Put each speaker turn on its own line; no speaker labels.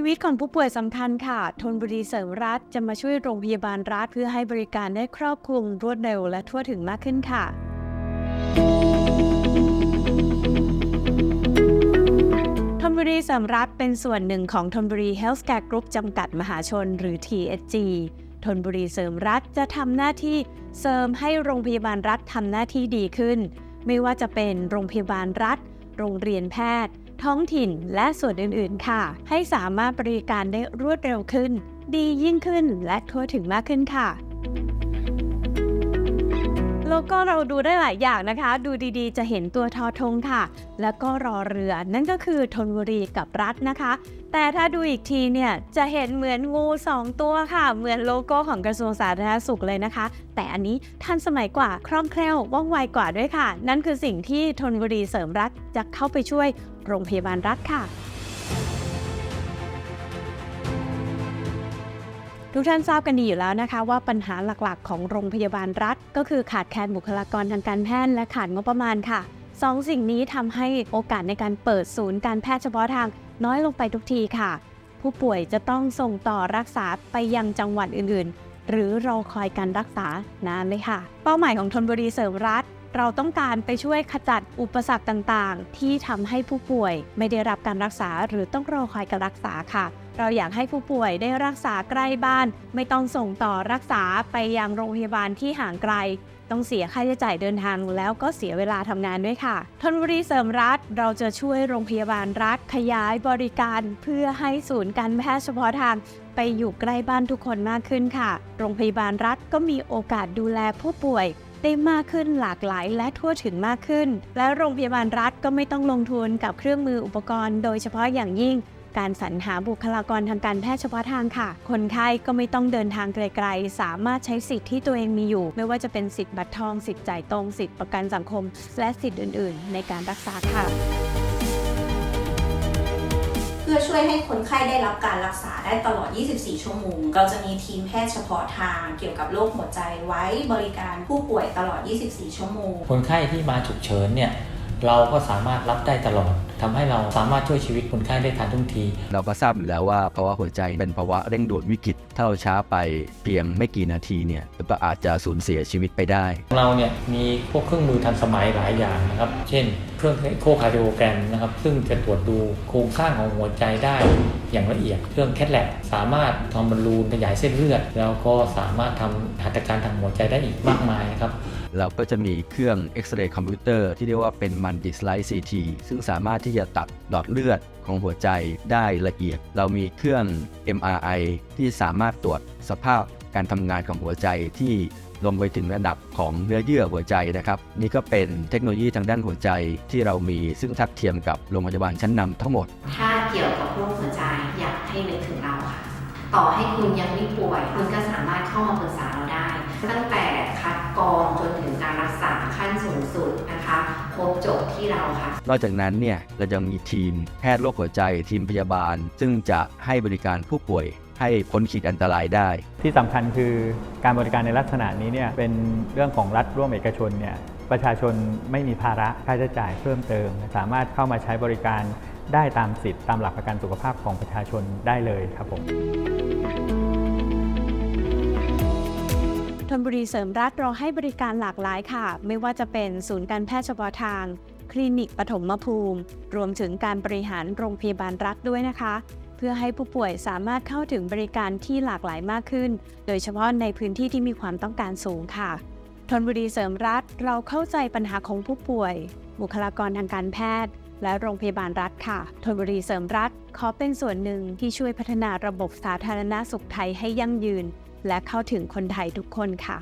ชีวิตของผู้ป่วยสำคัญค่ะธนบุรีเสริมรัฐจะมาช่วยโรงพยาบาลรัฐเพื่อให้บริการได้ครอบคลุมรวดเร็วและทั่วถึงมากขึ้นค่ะธนบุรีเสริมรัฐเป็นส่วนหนึ่งของธนบุรีเฮลส์แคร์กรุ๊ปจำกัดมหาชนหรือ TSG ธนบุรีเสริมรัฐจะทำหน้าที่เสริมให้โรงพยาบาลรัฐทำหน้าที่ดีขึ้น ไม่ว่าจะเป็นโรงพยาบาลรัฐ โรงเรียนแพทย์ ท้องถิ่น และส่วนอื่น ๆ ค่ะ ให้สามารถบริการได้รวดเร็วขึ้น ดียิ่งขึ้นและทั่วถึงมากขึ้นค่ะ โลโก้เราดูได้หลายอย่างนะคะ ดูดีๆ จะเห็นตัวทอทงค่ะ แล้วก็รอเรือนั่นก็คือธนบุรีกับรัฐนะคะ แต่ถ้าดูอีกทีเนี่ยจะเห็นเหมือนงู 2 ตัวค่ะ เหมือนโลโก้ของกระทรวงสาธารณสุขเลยนะคะ แต่อันนี้ทันสมัยกว่าคล่องแคล่วว่องไวกว่าด้วยค่ะ นั่นคือสิ่งที่ธนบุรีเสริมรัฐจะเข้าไปช่วยโรงพยาบาลรัฐค่ะ ทุกท่านทราบกันดีอยู่แล้วนะคะ ว่าปัญหาหลักๆ ของโรงพยาบาลรัฐ ก็คือขาดแคลนบุคลากรทางการแพทย์และขาดงบประมาณค่ะสองสิ่งนี้ทำให้โอกาสในการเปิดศูนย์การแพทย์เฉพาะทางน้อยลงไปทุกทีค่ะ ผู้ป่วยจะต้องส่งต่อรักษาไปยังจังหวัดอื่นๆ หรือรอคอยการรักษานานเลยค่ะ เป้าหมายของธนบุรีเสริมรัฐ เราต้องการไปช่วยขจัดอุปสรรคต่างๆ ที่ทำให้ผู้ป่วยไม่ได้รับการรักษาหรือต้องรอคอยการรักษาค่ะ เราอยากให้ผู้ป่วยได้รักษาใกล้บ้าน ไม่ต้องส่งต่อรักษาไปยังโรงพยาบาลที่ห่างไกล ต้องเสียค่าใช้จ่ายเดินทางแล้วก็เสียเวลาทำงานด้วยค่ะธนบุรีเสริมรัฐ เราจะช่วยโรงพยาบาลรัฐขยายบริการเพื่อให้ศูนย์การแพทย์เฉพาะทางไปอยู่ใกล้บ้านทุกคนมากขึ้นค่ะ โรงพยาบาลรัฐก็มีโอกาสดูแลผู้ป่วย ได้มากขึ้นหลากหลายและทั่วถึงมากขึ้น และโรงพยาบาลรัฐก็ไม่ต้องลงทุนกับเครื่องมืออุปกรณ์ โดยเฉพาะอย่างยิ่ง การสรรหาบุคลากรทางการแพทย์เฉพาะทางค่ะ คนไข้ก็ไม่ต้องเดินทางไกลๆ สามารถใช้สิทธิ์ที่ตัวเองมีอยู่ ไม่ว่าจะเป็นสิทธิ์บัตรทอง สิทธิ์จ่ายตรง สิทธิ์ประกันสังคม และสิทธิ์อื่น ๆ ในการรักษาค่ะ
อช่วยให้คนไข้ได้รับการรักษาได้ตลอด 24 ชั่วโมง เราจะมีทีมแพทย์เฉพาะทางเกี่ยวกับโรคหัวใจไว้บริการผู้ป่วยตลอด 24 ชั่วโมง
คนไข้ที่มาฉุกเฉินเนี่ยเราก็สามารถรับได้ตลอด ทำให้เราสามารถช่วยชีวิตคนไข้ได้ทันท่วงที
เราก็ทราบอยู่แล้วว่าภาวะหัวใจเป็นภาวะเร่งด่วนวิกฤต ถ้าเราช้าไปเพียงไม่กี่นาทีเนี่ยก็อาจจะสูญเสียชีวิตไปได้
เราเนี่ยมีพวกเครื่องมือทันสมัยหลายอย่างนะครับ เช่น เครื่องโคคาร์ดิโอแกรมนะครับ ซึ่งจะตรวจดูโครงสร้างของหัวใจได้อย่างละเอียด เครื่องแคทแลบสามารถทำบอลลูนขยายเส้นเลือด แล้วก็สามารถทำหัตถการทางหัวใจได้อีกมากมายนะครับ
เราก็จะมีเครื่องเอ็กซเรย์คอมพิวเตอร์ที่เรียกว่าเป็นมันติสไลด์ซีทีซึ่งสามารถที่จะตัดหลอดเลือดของหัวใจได้ละเอียด เรามีเครื่อง MRI ที่สามารถตรวจสภาพการทำงานของหัวใจที่ลงไปถึงระดับของเนื้อเยื่อหัวใจนะครับ นี่ก็เป็นเทคโนโลยีทางด้านหัวใจที่เรามีซึ่งทัดเทียมกับโรงพยาบาลชั้นนำทั้งหมด
ถ้าเกี่ยวกับโรคหัวใจอยากให้นึกถึงเราค่ะ ต่อให้คุณยังไม่ป่วย คุณก็สามารถเข้ามาปรึกษาเราได้ ตั้งแต่คัดกรองจนถึงการรักษาขั้นสูงสุดนะคะครบจบที่เราค่ะ
นอกจากนั้นเนี่ยเราจะมีทีมแพทย์โรคหัวใจทีมพยาบาล ซึ่งจะให้บริการผู้ป่วยให้พ้นขีดอันตรายได้
ที่สำคัญคือการบริการในลักษณะนี้เนี่ยเป็นเรื่องของรัฐร่วมเอกชนเนี่ยประชาชนไม่มีภาระค่าใช้จ่ายเพิ่มเติม สามารถเข้ามาใช้บริการได้ตามสิทธิ์ตามหลักประกันสุขภาพของประชาชนได้เลยครับผม
นบุรีเสริมรัฐราให้บริการหลากหลายค่ะ ไม่ว่าจะเป็นศูนย์การแพทย์เฉพาะทาง คลินิกปฐมภูมิ รวมถึงการบริหารโรงพยาบาลรัฐด้วยนะคะ เพื่อให้ผู้ป่วยสามารถเข้าถึงบริการที่หลากหลายมากขึ้น โดยเฉพาะในพื้นที่ที่มีความต้องการสูงค่ะธนบุรีเสริมรัฐเราเข้าใจปัญหาของผู้ป่วย บุคลากรทางการแพทย์ และโรงพยาบาลรัฐค่ะธนบุรีเสริมรัฐขอเป็นส่วนหนึ่งที่ช่วยพัฒนาระบบสาธารณสุขไทยให้ยั่งยืน และเข้าถึงคนไทยทุกคนค่ะ